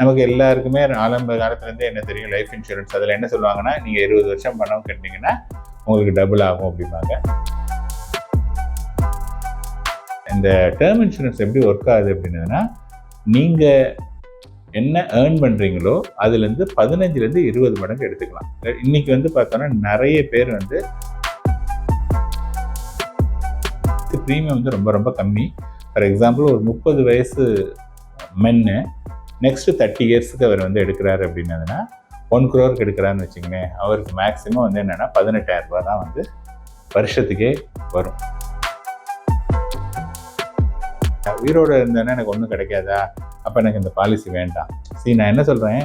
நமக்கு எல்லாருக்குமே ஆரம்ப காலத்துலேருந்து என்ன தெரியும் லைஃப் இன்சூரன்ஸ் அதில் என்ன சொல்லுவாங்கன்னா நீங்கள் இருபது வருஷம் பணம் கட்டினீங்கன்னா உங்களுக்கு டபுள் ஆகும் அப்படிம்பாங்க. இந்த டேர்ம் இன்சூரன்ஸ் எப்படி ஒர்க் ஆகுது அப்படின்னதுன்னா நீங்கள் என்ன ஏர்ன் பண்ணுறீங்களோ அதுலேருந்து பதினஞ்சுலேருந்து இருபது மடங்கு எடுத்துக்கலாம். இன்னைக்கு வந்து பார்த்தோன்னா நிறைய பேர் வந்து ப்ரீமியம் வந்து ரொம்ப ரொம்ப கம்மி. ஃபார் எக்ஸாம்பிள் ஒரு முப்பது வயசு மென்னு நெக்ஸ்ட் தேர்ட்டி இயர்ஸுக்கு அவர் வந்து எடுக்கிறாரு அப்படின்னதுன்னா ஒன் குரோருக்கு எடுக்கிறான்னு வச்சுங்களேன் அவருக்கு மேக்ஸிமம் வந்து என்னென்னா பதினெட்டாயிரம் ரூபா தான் வந்து வருஷத்துக்கே வரும். உயிரோடு இருந்தேன்னா எனக்கு ஒன்றும் கிடைக்காதா? அப்போ எனக்கு இந்த பாலிசி வேண்டாம். சரி நான் என்ன சொல்கிறேன்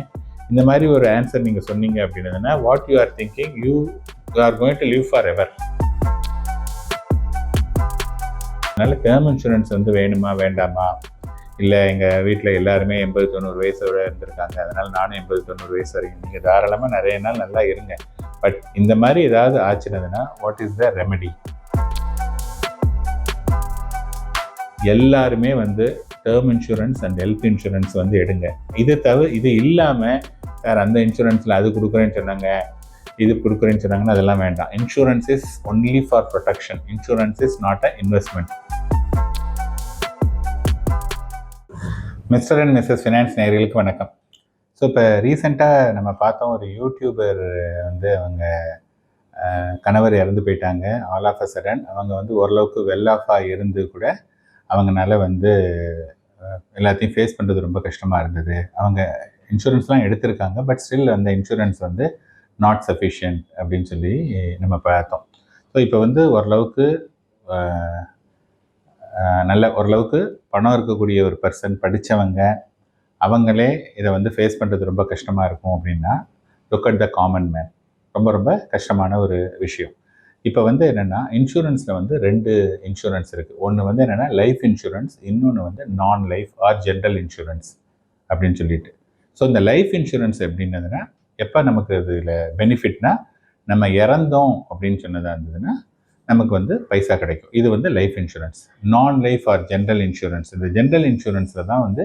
இந்த மாதிரி ஒரு ஆன்சர் நீங்கள் சொன்னீங்க அப்படின்னதுன்னா what you are thinking you are going to live forever அதனால் டேர்ம் இன்சூரன்ஸ் வந்து வேணுமா வேண்டாமா? இல்லை எங்கள் வீட்டில் எல்லாருமே எண்பது தொண்ணூறு வயசோட இருந்திருக்காங்க. அதனால் நானும் எண்பது தொண்ணூறு வயசு வரைக்கும் நீங்கள் தாராளமாக நிறைய நாள் நல்லா இருங்க. பட் இந்த மாதிரி ஏதாவது ஆச்சுனதுன்னா வாட் இஸ் த ரெமெடி எல்லாருமே வந்து term insurance and health insurance வந்து எடுங்க. இது தவிர இது இல்லாமல் வேறு அந்த இன்சூரன்ஸில் அது கொடுக்குறேன்னு சொன்னாங்க இது கொடுக்குறேன்னு சொன்னாங்கன்னா அதெல்லாம் வேண்டாம். Insurance is only for protection insurance is not a investment mister and missus finance நேர்களுக்கு வணக்கம். ஸோ இப்போ ரீசெண்டாக நம்ம பார்த்தோம் ஒரு யூடியூபர் வந்து அவங்க கணவர் இறந்து போயிட்டாங்க. ஆல் ஆஃப் அ சடன் அவங்க வந்து ஓரளவுக்கு வெல் ஆஃபாக இருந்து கூட அவங்கனால வந்து எல்லாத்தையும் ஃபேஸ் பண்ணுறது ரொம்ப கஷ்டமாக இருந்தது. அவங்க இன்சூரன்ஸ்லாம் எடுத்திருக்காங்க பட் ஸ்டில் அந்த இன்சூரன்ஸ் வந்து நாட் சஃபிஷியன்ட் அப்படின்னு சொல்லி நம்ம பார்த்தோம். ஸோ இப்போ வந்து ஓரளவுக்கு நல்ல ஓரளவுக்கு பணம் இருக்கக்கூடிய ஒரு பர்சன் படித்தவங்க அவங்களே இதை வந்து ஃபேஸ் பண்ணுறது ரொம்ப கஷ்டமாக இருக்கும் அப்படின்னா look at the common man ரொம்ப ரொம்ப கஷ்டமான ஒரு விஷயம். இப்போ வந்து என்னென்னா இன்சூரன்ஸில் வந்து ரெண்டு இன்சூரன்ஸ் இருக்குது ஒன்று வந்து என்னென்னா லைஃப் இன்சூரன்ஸ் இன்னொன்று வந்து நான் லைஃப் ஆர் ஜென்ரல் இன்சூரன்ஸ் அப்படின்னு சொல்லிட்டு. ஸோ இந்த லைஃப் இன்சூரன்ஸ் எப்படின்னதுன்னா எப்போ நமக்கு இதில் பெனிஃபிட்னா நம்ம இறந்தோம் அப்படின்னு சொன்னதாக இருந்ததுன்னா நமக்கு வந்து பைசா கிடைக்கும். இது வந்து லைஃப் இன்சூரன்ஸ் நான் லைஃப் ஆர் ஜென்ரல் இன்சூரன்ஸ் இந்த ஜென்ரல் இன்சூரன்ஸில் தான் வந்து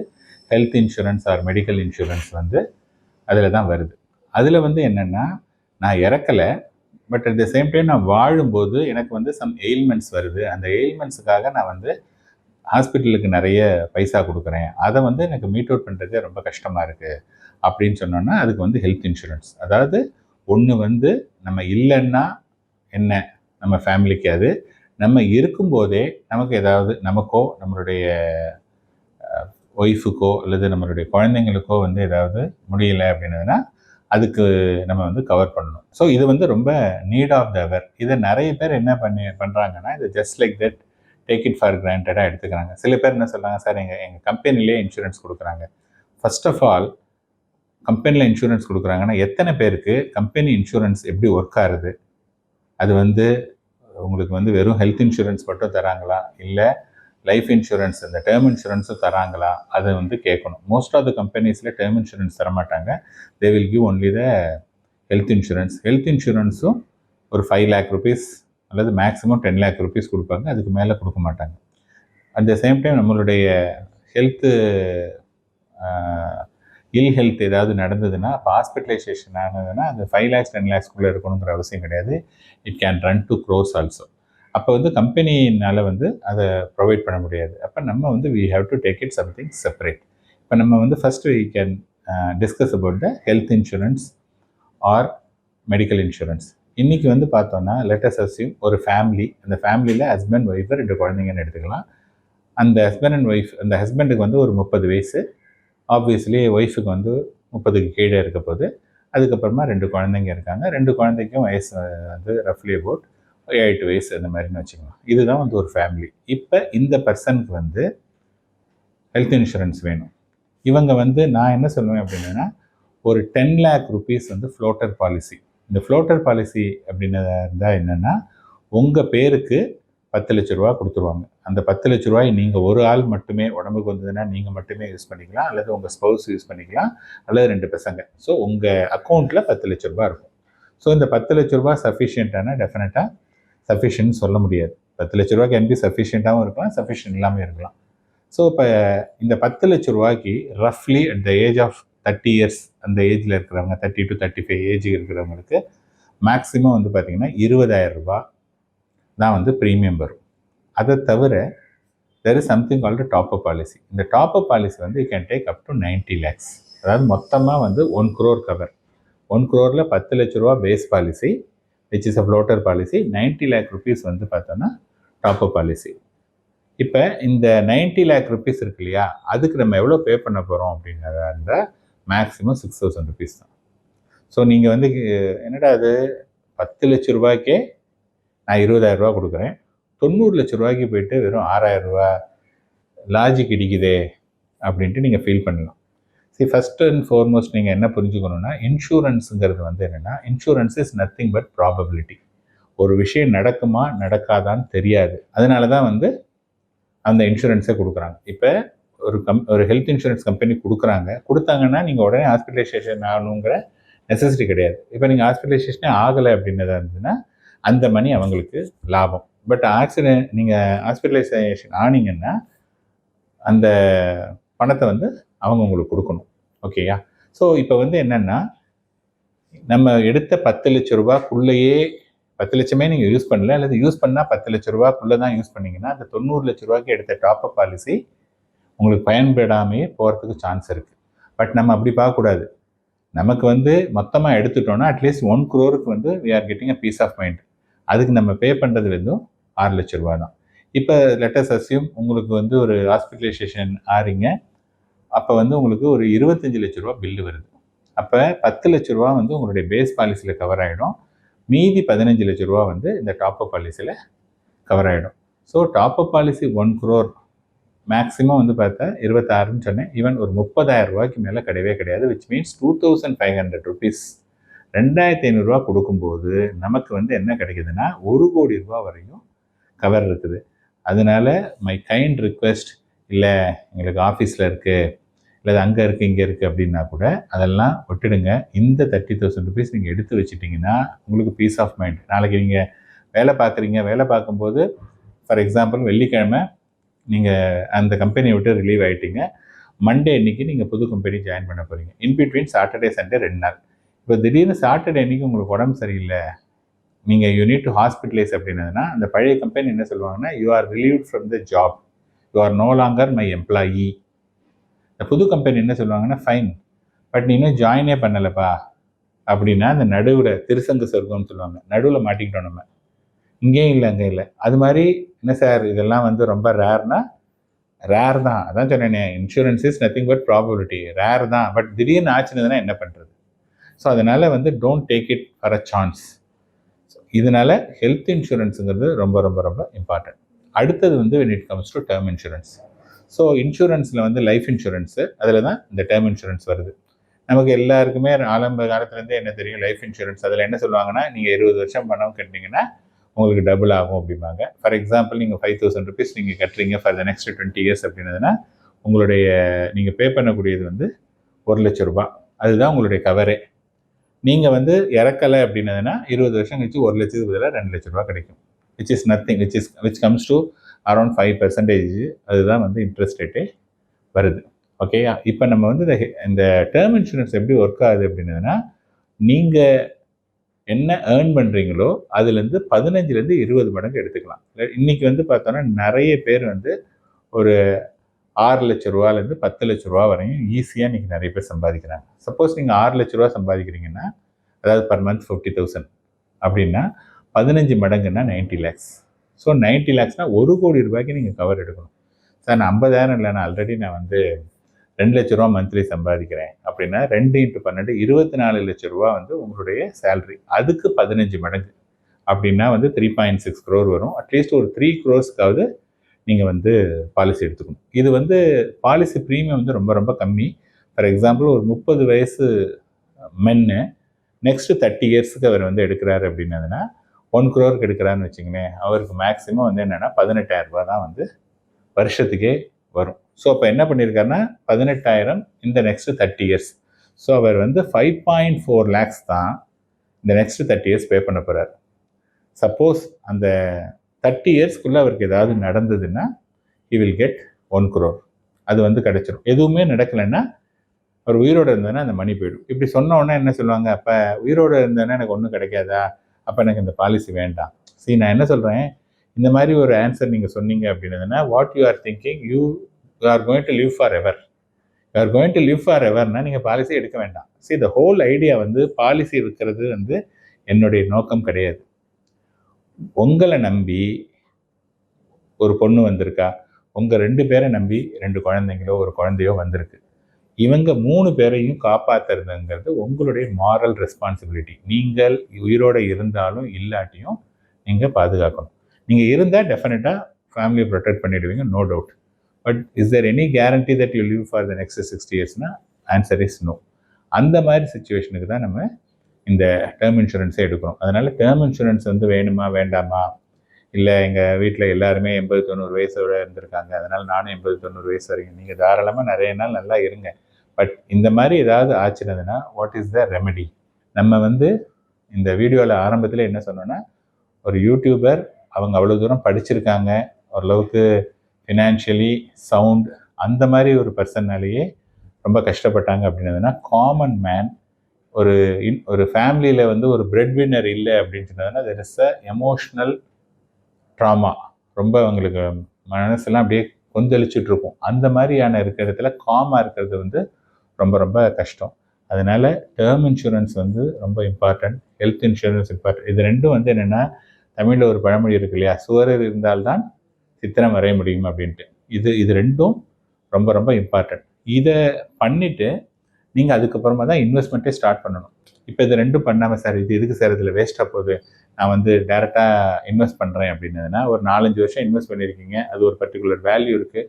health insurance or medical insurance வந்து அதில் தான் வருது. அதில் வந்து என்னென்னா நான் இறக்கலை but at the same time நான் வாழும்போது எனக்கு வந்து சம் எயில்மெண்ட்ஸ் வருது. அந்த எயில்மெண்ட்ஸுக்காக நான் வந்து ஹாஸ்பிட்டலுக்கு நிறைய பைசா கொடுக்குறேன். அதை வந்து எனக்கு மீட் அவுட் பண்ணுறதே ரொம்ப கஷ்டமாக இருக்குது அப்படின்னு சொன்னோன்னா அதுக்கு வந்து ஹெல்த் இன்சூரன்ஸ் அதாவது ஒன்று வந்து நம்ம இல்லைன்னா என்ன? நம்ம ஃபேமிலிக்கு அது. நம்ம இருக்கும்போதே நமக்கு ஏதாவது நமக்கோ நம்மளுடைய ஒய்ஃபுக்கோ அல்லது நம்மளுடைய குழந்தைங்களுக்கோ வந்து ஏதாவது முடியல அப்படின்னதுன்னா அதுக்கு நம்ம வந்து கவர் பண்ணணும். ஸோ இது வந்து ரொம்ப நீட் ஆஃப் த அவர் இதை நிறைய பேர் என்ன பண்ணி பண்ணுறாங்கன்னா இது just like that take it for கிராண்டடாக எடுத்துக்கிறாங்க. சில பேர் என்ன சொல்கிறாங்க சார் எங்கள் எங்கள் கம்பெனிலே இன்சூரன்ஸ் கொடுக்குறாங்க. ஃபர்ஸ்ட் ஆஃப் ஆல் கம்பெனியில் இன்சூரன்ஸ் கொடுக்குறாங்கன்னா எத்தனை பேருக்கு கம்பெனி இன்சூரன்ஸ் எப்படி ஒர்க் ஆகுது அது வந்து உங்களுக்கு வந்து வெறும் ஹெல்த் இன்சூரன்ஸ் மட்டும் தராங்களா? இல்லை லைஃப் இன்சூரன்ஸ் இந்த டேர்ம் இன்சூரன்ஸும் தராங்களா? அதை வந்து கேட்கணும். மோஸ்ட் ஆஃப் த கம்பெனிஸில் டேர்ம் இன்சூரன்ஸ் தரமாட்டாங்க. They will give only the health insurance health இன்சூரன்ஸும் ஒரு ஃபைவ் லேக் ருபீஸ் அல்லது மேக்ஸிமம் டென் லேக் ருபீஸ் கொடுப்பாங்க. அதுக்கு மேலே கொடுக்க மாட்டாங்க. அட் த சேம் டைம் நம்மளுடைய ஹெல்த்து இல் ஹெல்த் ஏதாவது நடந்ததுன்னா இப்போ ஹாஸ்பிட்டலைசேஷன் ஆனதுன்னா அது ஃபைவ் லேக்ஸ் டென் லேக்ஸ்க்குள்ளே இருக்கணுங்கிற அவசியம் கிடையாது. It can run to crores also அப்போ வந்து கம்பெனினால் வந்து அதை ப்ரொவைட் பண்ண முடியாது. அப்போ நம்ம வந்து we have to take it something separate இப்போ நம்ம வந்து first we can discuss about the health insurance or medical insurance இன்றைக்கி வந்து பார்த்தோன்னா லெட்டஸ் அஸ்யூம் ஒரு ஃபேமிலி அந்த ஃபேமிலியில் ஹஸ்பண்ட் ஒய்ஃபு ரெண்டு குழந்தைங்கன்னு எடுத்துக்கலாம். அந்த ஹஸ்பண்ட் அண்ட் ஒய்ஃப் அந்த ஹஸ்பண்டுக்கு வந்து ஒரு முப்பது வயசு ஆப்வியஸ்லி ஒய்ஃபுக்கு வந்து முப்பதுக்கு கீழே இருக்க போது அதுக்கப்புறமா ரெண்டு குழந்தைங்க இருக்காங்க. ரெண்டு குழந்தைக்கும் வயசு வந்து ரஃப்லி அபவுட் ஏழு எட்டு வயசு அந்த மாதிரின்னு வச்சுக்கலாம் இதுதான் வந்து ஒரு ஃபேமிலி இப்போ இந்த பர்சனுக்கு வந்து ஹெல்த் இன்சூரன்ஸ் வேணும். இவங்க வந்து நான் என்ன சொல்லுவேன் அப்படின்னா ஒரு டென் லேக் ருபீஸ் வந்து ஃப்ளோட்டர் பாலிசி இந்த ஃப்ளோட்டர் பாலிசி அப்படின்னு இருந்தால் என்னென்னா உங்கள் பேருக்கு பத்து லட்ச ரூபா கொடுத்துருவாங்க. அந்த பத்து லட்ச ரூபாய் நீங்கள் ஒரு ஆள் மட்டுமே உடம்புக்கு வந்ததுன்னா நீங்கள் மட்டுமே யூஸ் பண்ணிக்கலாம். அல்லது உங்கள் ஸ்பௌஸ் யூஸ் பண்ணிக்கலாம். அல்லது ரெண்டு பசங்க. ஸோ உங்கள் அக்கௌண்ட்டில் பத்து லட்ச ரூபா இருக்கும். ஸோ இந்த பத்து லட்ச ரூபா சஃபிஷியண்ட்டான டெஃபினட்டாக சஃபிஷியன்ட் சொல்ல முடியாது. பத்து லட்ச ரூபா கேன் பி சஃபிஷியண்ட்டாகவும் இருக்கலாம் சஃபிஷியன்ட் இல்லாமல் இருக்கலாம். ஸோ இப்போ இந்த பத்து லட்ச ரூபாய்க்கு ரஃப்லி at the age of thirty years அந்த ஏஜில் இருக்கிறவங்க thirty to thirty five age இருக்கிறவங்களுக்கு மேக்ஸிமம் வந்து பார்த்திங்கன்னா இருபதாயிரம் ரூபா தான் வந்து ப்ரீமியம் வரும். அதை தவிர there is something called top up policy இந்த டாப் அப் பாலிசி வந்து you can take up to ninety lakhs அதாவது மொத்தமாக வந்து ஒன் க்ரோர் கவர் ஒன் க்ரோரில் பத்து லட்ச ரூபா base policy which is a floater policy ninety lakh rupees வந்து பார்த்தோன்னா டாப் அப் பாலிசி இப்போ இந்த நைன்ட்டி லேக் ருபீஸ் இருக்கு இல்லையா அதுக்கு நம்ம எவ்வளோ பே பண்ண போகிறோம் அப்படிங்கிறத இருந்தால் மேக்ஸிமம் சிக்ஸ் தௌசண்ட் ருபீஸ் தான். ஸோ நீங்கள் வந்து என்னடா அது பத்து லட்ச ரூபாய்க்கே நான் இருபதாயிரம் ரூபா கொடுக்குறேன். தொண்ணூறு லட்ச ரூபாய்க்கு போயிட்டு வெறும் ஆறாயிரம் ரூபா லாஜிக் இடிக்குதே அப்படின்ட்டு நீங்கள் ஃபீல் பண்ணலாம். சரி ஃபஸ்ட் அண்ட் ஃபார்மோஸ்ட் நீங்கள் என்ன புரிஞ்சுக்கணுன்னா இன்சூரன்ஸுங்கிறது வந்து என்னென்னா insurance is nothing but probability ஒரு விஷயம் நடக்குமா நடக்காதான்னு தெரியாது. அதனால தான் வந்து அந்த இன்சூரன்ஸை கொடுக்குறாங்க. இப்போ ஒரு கம் ஒரு ஹெல்த் இன்சூரன்ஸ் கம்பெனி கொடுக்குறாங்க. கொடுத்தாங்கன்னா நீங்கள் உடனே ஹாஸ்பிட்டலைசேஷன் ஆகணுங்கிற நெசசிட்டி கிடையாது. இப்போ நீங்கள் ஹாஸ்பிட்டலைசேஷனே ஆகலை அப்படின்னதாக இருந்ததுன்னா அந்த மணி அவங்களுக்கு லாபம். பட் ஆக்சிடென்ட் நீங்கள் ஹாஸ்பிட்டலைசேஷன் ஆனீங்கன்னா அந்த பணத்தை வந்து அவங்க உங்களுக்கு கொடுக்கணும். ஓகேயா? ஸோ இப்போ வந்து என்னென்னா நம்ம எடுத்த பத்து லட்ச ரூபாக்குள்ளேயே பத்து லட்சமே நீங்கள் யூஸ் பண்ணல அல்லது யூஸ் பண்ணால் பத்து லட்ச ரூபாக்குள்ளே தான் யூஸ் பண்ணிங்கன்னா அந்த தொண்ணூறு லட்ச ரூபாய்க்கு எடுத்த டாப் அப் பாலிசி உங்களுக்கு பயன்படாமையே போகிறதுக்கு சான்ஸ் இருக்குது பட் நம்ம அப்படி பார்க்கக்கூடாது. நமக்கு வந்து மொத்தமாக எடுத்துட்டோம்னா அட்லீஸ்ட் ஒன் குரோருக்கு வந்து we are getting a peace of mind அதுக்கு நம்ம பே பண்ணுறது வந்து ஆறு லட்ச ரூபா தான். இப்போ லெட்டஸ் அசியூம் உங்களுக்கு வந்து ஒரு ஹாஸ்பிட்டலைசேஷன் ஆறீங்க. அப்போ வந்து உங்களுக்கு ஒரு இருபத்தஞ்சி லட்ச ரூபா பில்லு வருது. அப்போ பத்து லட்ச ரூபா வந்து உங்களுடைய பேஸ் பாலிசியில் கவர் ஆகிடும் மீதி பதினஞ்சு லட்ச ரூபா வந்து இந்த டாப்அப் பாலிசியில் கவர் ஆகிடும் so top up policy one crore maximum வந்து பார்த்தா இருபத்தாறுன்னு சொன்னேன். ஈவன் ஒரு முப்பதாயிரம் ரூபாய்க்கு மேலே கிடையவே கிடையாது. Which means two thousand five hundred rupees ரெண்டாயிரத்தி ஐநூறுரூவா கொடுக்கும்போது நமக்கு வந்து என்ன கிடைக்குதுன்னா ஒரு கோடி ரூபா வரையும் கவர் இருக்குது. அதனால மை கைண்ட் ரிக்வெஸ்ட் இல்லை எங்களுக்கு ஆஃபீஸில் இருக்குது இல்லை அங்கே இருக்குது இங்கே இருக்குது அப்படின்னா கூட அதெல்லாம் விட்டுடுங்க. இந்த தேர்ட்டி தௌசண்ட் ருபீஸ் நீங்கள் எடுத்து வச்சுட்டிங்கன்னா உங்களுக்கு பீஸ் ஆஃப் மைண்ட் நாளைக்கு நீங்கள் வேலை பார்க்குறீங்க வேலை பார்க்கும்போது ஃபார் எக்ஸாம்பிள் வெள்ளிக்கிழமை நீங்கள் அந்த கம்பெனியை விட்டு ரிலீவ் ஆகிட்டீங்க மண்டே அன்றைக்கி நீங்கள் புது கம்பெனி ஜாயின் பண்ண போகிறீங்க இன்பிட்வீன் சாட்டர்டே சண்டே ரெண்டு நாள். இப்போ திடீர்னு சாட்டர்டே அன்றைக்கி உங்களுக்கு உடம்பு சரியில்லை நீங்கள் யூனிட் டு ஹாஸ்பிட்டலைஸ் அப்படின்னதுன்னா அந்த பழைய கம்பெனி என்ன சொல்லுவாங்கன்னா you are relieve from the job you are no longer my employee இந்த புது கம்பெனி என்ன சொல்லுவாங்கன்னா ஃபைன் பட் நீ இன்னும் ஜாயினே பண்ணலைப்பா. அப்படின்னா அந்த நடுவில் திருசங்க சொர்க்கம்னு சொல்லுவாங்க. நடுவில் மாட்டிக்கிட்டோம் நம்ம. இங்கேயும் இல்லை அங்கே இல்லை. அது மாதிரி என்ன சார் இதெல்லாம் வந்து ரொம்ப ரேர்னா ரேர் தான். அதான் சொன்னேன் insurance is nothing but probability rare தான். பட் திடீர்னு ஆச்சுனதுன்னா என்ன பண்ணுறது ஸோ அதனால் வந்து don't take it for a chance இதனால ஹெல்த் இன்சூரன்ஸுங்கிறது ரொம்ப ரொம்ப ரொம்ப இம்பார்ட்டன்ட் அடுத்தது வந்து when it comes to term insurance so இன்சூரன்ஸில் வந்து லைஃப் இன்சூரன்ஸு அதில் தான் இந்த டேர்ம் இன்சூரன்ஸ் வருது. நமக்கு எல்லாருக்குமே ஆரம்ப காலத்துலேருந்தே என்ன தெரியும்? லைஃப் இன்சூரன்ஸ் அதில் என்ன சொல்லுவாங்கன்னா நீங்கள் இருபது வருஷம் பணம் கட்டினீங்கன்னா உங்களுக்கு டபுள் ஆகும் அப்படிம்பாங்க. ஃபார் எக்ஸாம்பிள் நீங்கள் ஃபைவ் தௌசண்ட் ருபீஸ் நீங்கள் கட்டுறீங்க for the next twenty years அப்படின்னதுன்னா உங்களுடைய நீங்கள் பே பண்ணக்கூடியது வந்து ஒரு லட்ச ரூபா அதுதான் உங்களுடைய கவரே நீங்கள் வந்து இறக்கலை அப்படின்னதுன்னா இருபது வருஷம் கழிச்சு ஒரு லட்சத்துக்கு பதிலாக ரெண்டு லட்ச ரூபா கிடைக்கும். Which is nothing which is which comes to around five percentage அதுதான் வந்து இன்ட்ரெஸ்ட் ரேட்டே வருது. ஓகேயா இப்போ நம்ம வந்து இந்த இந்த டேர்ம் இன்சூரன்ஸ் எப்படி ஒர்க் ஆகுது அப்படின்னதுன்னா நீங்கள் என்ன ஏர்ன் பண்ணுறீங்களோ அதுலேருந்து பதினஞ்சுலேருந்து இருபது மடங்கு எடுத்துக்கலாம். இன்றைக்கி வந்து பார்த்தோன்னா நிறைய பேர் வந்து ஒரு ஆறு லட்ச ரூபாலேருந்து பத்து லட்ச ரூபா வரையும் ஈஸியாக இன்றைக்கி நிறைய பேர் சம்பாதிக்கிறாங்க. சப்போஸ் நீங்கள் ஆறு லட்ச ரூபா சம்பாதிக்கிறீங்கன்னா அதாவது பர் மந்த் ஃபிஃப்டி தௌசண்ட் அப்படின்னா பதினஞ்சு மடங்குன்னா நைன்ட்டி லேக்ஸ் ஸோ நைன்ட்டி லேக்ஸ்னால் ஒரு கோடி ரூபாய்க்கு நீங்கள் கவர் எடுக்கணும். சார் நான் ஐம்பதாயிரம் இல்லை நான் ஆல்ரெடி நான் வந்து ரெண்டு லட்ச ரூபா மந்த்லி சம்பாதிக்கிறேன் அப்படின்னா ரெண்டு இன்ட்டு பன்னெண்டு இருபத்தி நாலு லட்ச ரூபா வந்து உங்களுடைய சேல்ரி அதுக்கு பதினஞ்சு மடங்கு. அப்படின்னா வந்து த்ரீ பாயிண்ட் சிக்ஸ் க்ரோர் வரும். அட்லீஸ்ட் ஒரு த்ரீ க்ரோர்ஸ்க்காவது நீங்கள் வந்து பாலிசி எடுத்துக்கணும். இது வந்து பாலிசி ப்ரீமியம் வந்து ரொம்ப ரொம்ப கம்மி. ஃபார் எக்ஸாம்பிள் ஒரு முப்பது வயசு மென்னு நெக்ஸ்ட்டு தேர்ட்டி இயர்ஸுக்கு அவர் வந்து எடுக்கிறாரு அப்படின்னதுன்னா ஒன் குரோருக்கு எடுக்கிறான்னு வச்சுங்களேன் அவருக்கு மேக்ஸிமம் வந்து என்னென்னா பதினெட்டாயிரம் ரூபா தான் வந்து வருஷத்துக்கே வரும். ஸோ அப்போ என்ன பண்ணியிருக்காருன்னா பதினெட்டாயிரம் இந்த நெக்ஸ்ட்டு தேர்ட்டி இயர்ஸ் ஸோ அவர் வந்து ஃபைவ் பாயிண்ட் ஃபோர் லேக்ஸ் தான் இந்த நெக்ஸ்ட்டு தேர்ட்டி இயர்ஸ் பே பண்ண போகிறார் சப்போஸ் அந்த தேர்ட்டி இயர்ஸ்க்குள்ளே அவருக்கு ஏதாவது நடந்ததுன்னா he will get one crore அது வந்து கிடச்சிரும். எதுவுமே நடக்கலைன்னா அவர் உயிரோடு இருந்ததுன்னா அந்த மணி போயிடும். இப்படி சொன்ன உடனே என்ன சொல்லுவாங்க? அப்போ உயிரோடு இருந்தேன்னா எனக்கு ஒன்றும் கிடைக்காதா? அப்போ எனக்கு இந்த பாலிசி வேண்டாம். சரி நான் என்ன சொல்கிறேன் இந்த மாதிரி ஒரு ஆன்சர் நீங்கள் சொன்னீங்க அப்படின்னதுன்னா what you are thinking you you are going to live forever you are going to live for எவர்னா நீங்கள் பாலிசி எடுக்க வேண்டாம். சரி த ஹோல் ஐடியா வந்து பாலிசி இருக்கிறது வந்து என்னுடைய நோக்கம் கிடையாது. உங்களை நம்பி ஒரு பொண்ணு வந்திருக்கா? உங்கள் ரெண்டு பேரை நம்பி ரெண்டு குழந்தைங்களோ ஒரு குழந்தையோ வந்திருக்கு. இவங்க மூணு பேரையும் காப்பாற்றுறதுங்கிறது உங்களுடைய மாரல் ரெஸ்பான்சிபிலிட்டி நீங்கள் உயிரோடு இருந்தாலும் இல்லாட்டியும் நீங்கள் பாதுகாக்கணும். நீங்கள் இருந்தால் டெஃபினட்டாக ஃபேமிலியை ப்ரொடெக்ட் பண்ணிடுவீங்க no doubt but is there any guarantee that you live for the next sixty இயர்ஸ்னால் answer is no அந்த மாதிரி சுச்சுவேஷனுக்கு தான் நம்ம இந்த டேர்ம் இன்சூரன்ஸே எடுக்கிறோம். அதனால் டேர்ம் இன்சூரன்ஸ் வந்து வேணுமா வேண்டாமா? இல்லை எங்கள் வீட்டில் எல்லாருமே எண்பது தொண்ணூறு வயசோட இருந்திருக்காங்க. அதனால் நானும் எண்பது தொண்ணூறு வயசு வரைக்கும் நீங்கள் தாராளமாக நிறைய நாள் நல்லா இருங்க. பட் இந்த மாதிரி ஏதாவது ஆச்சுனதுன்னா வாட் இஸ் த ரெமெடி நம்ம வந்து இந்த வீடியோவில் ஆரம்பத்தில் என்ன சொன்னோன்னா ஒரு யூடியூபர் அவங்க அவ்வளோ தூரம் படிச்சிருக்காங்க. ஓரளவுக்கு ஃபினான்ஷியலி சவுண்ட் அந்த மாதிரி ஒரு பர்சன்னாலேயே ரொம்ப கஷ்டப்பட்டாங்க அப்படின்னதுன்னா காமன் மேன் ஒரு இன் ஒரு ஃபேமிலியில் வந்து ஒரு பிரெட் வின்னர் இல்லை அப்படின்னு சொன்னதுன்னா there is a emotional drama ரொம்ப அவங்களுக்கு மனசெல்லாம் அப்படியே கொந்தளிச்சுட்டு இருக்கும். அந்த மாதிரியான இருக்கிற இடத்துல காமாக இருக்கிறது வந்து ரொம்ப ரொம்ப கஷ்டம். அதனால் டேர்ம் இன்சூரன்ஸ் வந்து ரொம்ப இம்பார்ட்டன்ட் ஹெல்த் இன்சூரன்ஸ் இம்பார்ட்டன்ட் இது ரெண்டும் வந்து என்னென்னா தமிழில் ஒரு பழமொழி இருக்கு இல்லையா? சுவரர் இருந்தால்தான் சித்திரம் வரைய முடியும் அப்படின்ட்டு. இது இது ரெண்டும் ரொம்ப ரொம்ப இம்பார்ட்டன்ட் இதை பண்ணிவிட்டு நீங்கள் அதுக்கப்புறமா தான் இன்வெஸ்ட்மெண்ட்டே ஸ்டார்ட் பண்ணணும். இப்போ இது ரெண்டும் பண்ணாமல் சார் இது எதுக்கு சார் இதில் வேஸ்ட்டாக போகுது? நான் வந்து டேரெக்டாக இன்வெஸ்ட் பண்ணுறேன் அப்படின்னதுன்னா ஒரு நாலஞ்சு வருஷம் இன்வெஸ்ட் பண்ணியிருக்கீங்க அது ஒரு பர்டிகுலர் வேல்யூ இருக்குது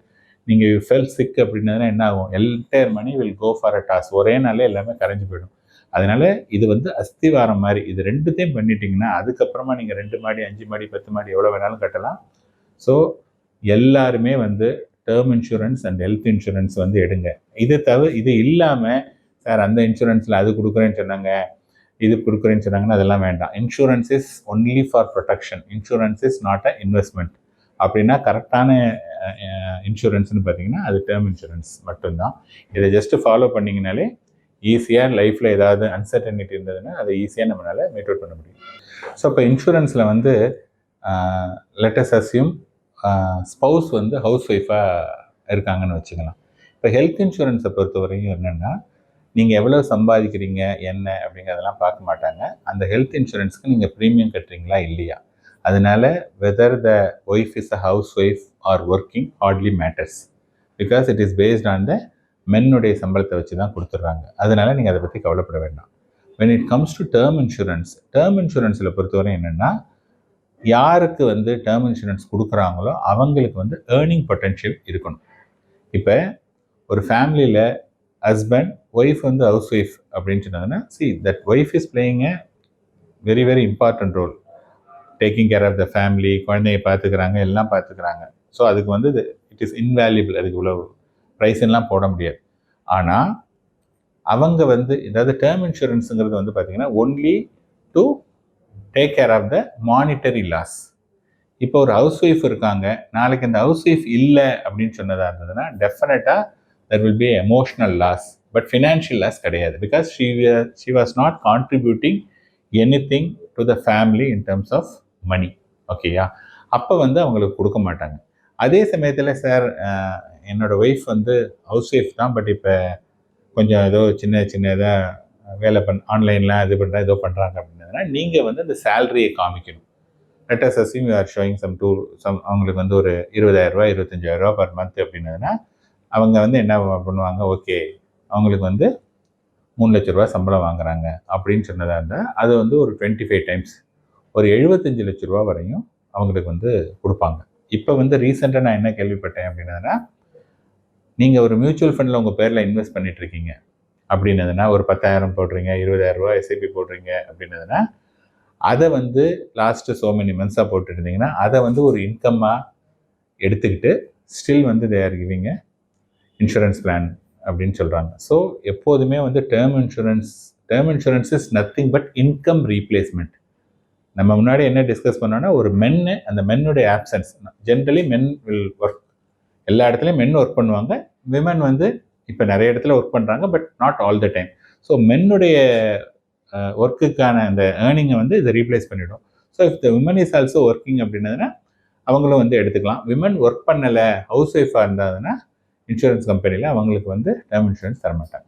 நீங்கள் யூ ஃபெல் சிக் அப்படின்னதுனா என்ன ஆகும்? Entire money will go for a toss ஒரே நாளே எல்லாமே கரைஞ்சு போயிடும். அதனால இது வந்து அஸ்திவாரம் மாதிரி இது ரெண்டுத்தையும் பண்ணிட்டீங்கன்னா அதுக்கப்புறமா நீங்கள் ரெண்டு மாடி அஞ்சு மாடி பத்து மாடி எவ்வளோ வேணாலும் கட்டலாம். ஸோ எல்லாருமே வந்து term insurance and health insurance வந்து எடுங்க. இதை தவிர இது இல்லாமல் சார் அந்த இன்சூரன்ஸில் அது கொடுக்குறேன்னு சொன்னாங்க இது கொடுக்குறேன்னு சொன்னாங்கன்னா அதெல்லாம் வேண்டாம். Insurance is only for protection insurance is not a investment அப்படின்னா கரெக்டான இன்சூரன்ஸ்னு பார்த்தீங்கன்னா அது டேர்ம் இன்சூரன்ஸ் மட்டும்தான். இதை ஜஸ்ட்டு ஃபாலோ பண்ணிங்கனாலே ஈஸியாக லைஃப்பில் ஏதாவது அன்சர்டனிட்டி இருந்ததுன்னா அதை ஈஸியாக நம்மளால் மீட் அவுட் பண்ண முடியும். ஸோ இப்போ இன்சூரன்ஸில் வந்து லெட்டஸ் அஸ்யூம் ஸ்பவுஸ் வந்து ஹவுஸ் ஒய்ஃபாக இருக்காங்கன்னு வச்சுக்கலாம். இப்போ ஹெல்த் இன்சூரன்ஸை பொறுத்த வரைக்கும் என்னென்னா நீங்கள் எவ்வளோ சம்பாதிக்கிறீங்க என்ன அப்படிங்கிறதெல்லாம் பார்க்க மாட்டாங்க. அந்த ஹெல்த் இன்சூரன்ஸ்க்கு நீங்கள் ப்ரீமியம் கட்டுறீங்களா இல்லையா? அதனால whether the wife is a housewife or working hardly matters because it is based on the மென்னுடைய சம்பளத்தை வச்சு தான் கொடுத்துட்றாங்க. அதனால நீங்கள் அதை பற்றி கவலைப்பட வேண்டாம். When it comes to term insurance term இன்சூரன்ஸில் பொறுத்தவரை என்னென்னா யாருக்கு வந்து டேர்ம் இன்சூரன்ஸ் கொடுக்குறாங்களோ அவங்களுக்கு வந்து ஏர்னிங் பொட்டென்ஷியல் இருக்கணும். இப்போ ஒரு ஃபேமிலியில் ஹஸ்பண்ட் ஒய்ஃப் வந்து ஹவுஸ் ஒய்ஃப் அப்படின்னு சொன்னதுன்னா see that wife is playing a very very important role taking care of the family குழந்தைய பார்த்துக்கிறாங்க எல்லாம் பார்த்துக்கிறாங்க. ஸோ அதுக்கு வந்து இட் இஸ் இன்வேல்யூபிள் அதுக்கு இவ்வளோ ப்ரைஸ் எல்லாம் போட முடியாது. ஆனால் அவங்க வந்து அதாவது டேர்ம் இன்சூரன்ஸுங்கிறது வந்து பார்த்தீங்கன்னா only to take care of the monetary loss இப்போ ஒரு ஹவுஸ் ஒய்ஃப் இருக்காங்க நாளைக்கு அந்த ஹவுஸ் ஒய்ஃப் இல்லை அப்படின்னு சொன்னதாக இருந்ததுன்னா டெஃபினட்டாக there will be emotional loss but financial loss கிடையாது. Because she she was not contributing anything to the family in terms of money ஓகேயா அப்போ வந்து அவங்களுக்கு கொடுக்க மாட்டாங்க. அதே சமயத்தில் சார் என்னோட ஒய்ஃப் வந்து ஹவுஸ் ஒய்ஃப் தான் பட் இப்போ கொஞ்சம் ஏதோ சின்ன சின்ன இதாக வேலை பண் ஆன்லைனில் இது பண்ணுறா ஏதோ பண்ணுறாங்க அப்படின்னா நீங்கள் வந்து அந்த சேலரியை காமிக்கணும். Let's assume you are showing some two some அவங்களுக்கு வந்து ஒரு இருபதாயிரரூவா இருபத்தஞ்சாயிரரூவா பர் மந்த் அப்படின்னதுன்னா அவங்க வந்து என்ன பண்ணுவாங்க? ஓகே அவங்களுக்கு வந்து மூணு லட்ச ரூபா சம்பளம் வாங்குறாங்க அப்படின்னு சொன்னதாக இருந்தால் அது வந்து ஒரு டுவெண்ட்டி ஃபைவ் டைம்ஸ் ஒரு எழுபத்தஞ்சு லட்ச ரூபா வரையும் அவங்களுக்கு வந்து கொடுப்பாங்க. இப்போ வந்து ரீசெண்டாக நான் என்ன கேள்விப்பட்டேன் அப்படின்னா நீங்கள் ஒரு மியூச்சுவல் ஃபண்டில் உங்கள் பேரில் இன்வெஸ்ட் பண்ணிட்டு இருக்கீங்க அப்படின்னதுன்னா ஒரு பத்தாயிரம் போடுறீங்க இருபதாயிரம் ரூபா எஸ்ஐபி போடுறீங்க அப்படின்னதுன்னா அதை வந்து லாஸ்ட்டு சோ மெனி மந்த்ஸாக போட்டுருந்தீங்கன்னா அதை வந்து ஒரு இன்கம்மாக எடுத்துக்கிட்டு ஸ்டில் வந்து தேர் கிவிங்க இன்சூரன்ஸ் பிளான் அப்படின்னு சொல்கிறாங்க ஸோ எப்போதுமே வந்து term insurance term insurance is nothing but income replacement நம்ம முன்னாடி என்ன டிஸ்கஸ் பண்ணோன்னா ஒரு மென்னு அந்த மென்னுடைய options generally men will work எல்லா இடத்துலையும் மென் ஒர்க் பண்ணுவாங்க. விமன் வந்து இப்போ நிறைய இடத்துல ஒர்க் பண்ணுறாங்க but not all the time so மென்னுடைய ஒர்க்குக்கான அந்த ஏர்னிங்கை வந்து இதை ரீப்ளேஸ் பண்ணிவிடும் so if the women is also working அப்படின்னதுன்னா அவங்களும் வந்து எடுத்துக்கலாம். விமன் ஒர்க் பண்ணலை ஹவுஸ் ஒய்ஃபாக இருந்தாங்கன்னா இன்சூரன்ஸ் கம்பெனியில் அவங்களுக்கு வந்து டேர்ம் இன்சூரன்ஸ் தர மாட்டாங்க